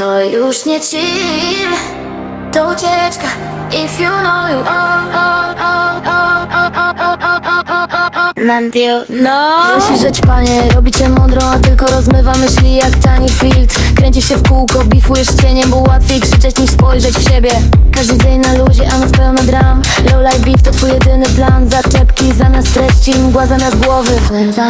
To już nie chill. To ucieczka If you know you oh, oh, oh, oh, oh, oh, oh, oh, oh, oh, oh. No Myślisz, że panie robi cię mądrą, a tylko rozmywa myśli jak tani filtr. Kręci się w kółko, bifujesz cieniem, bo łatwiej krzyczeć niż spojrzeć w siebie. Każdy dzień na luzie, a noc pełna dram. Low life beef to twój jedyny plan. Zaczepki zamiast treści, mgła zamiast głowy.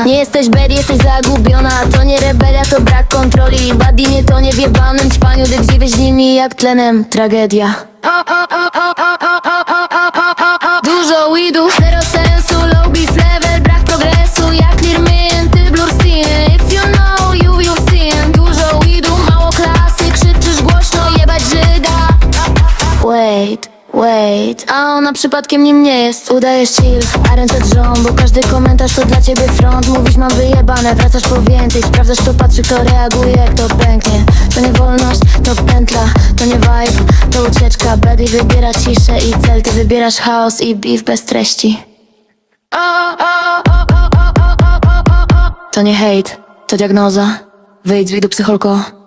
Nie jesteś bad, jesteś zagubiona. To nie rebelia, to brak kontroli. Buddy nie to nie w jebanym ćpaniu Gdy dziwisz nimi jak tlenem. Tragedia Wait, A ona przypadkiem nim nie jest. Udajesz chill, a ręce drżą Bo każdy komentarz to dla ciebie front. Mówisz mam wyjebane, wracasz po więcej. Sprawdzasz kto patrzy, kto reaguje, jak to pęknie. To nie wolność, to pętla To nie vibe, to ucieczka. Buddy wybiera ciszę i cel Ty wybierasz chaos i beef bez treści. To nie hejt, to diagnoza. Wyjdź z widu psycholko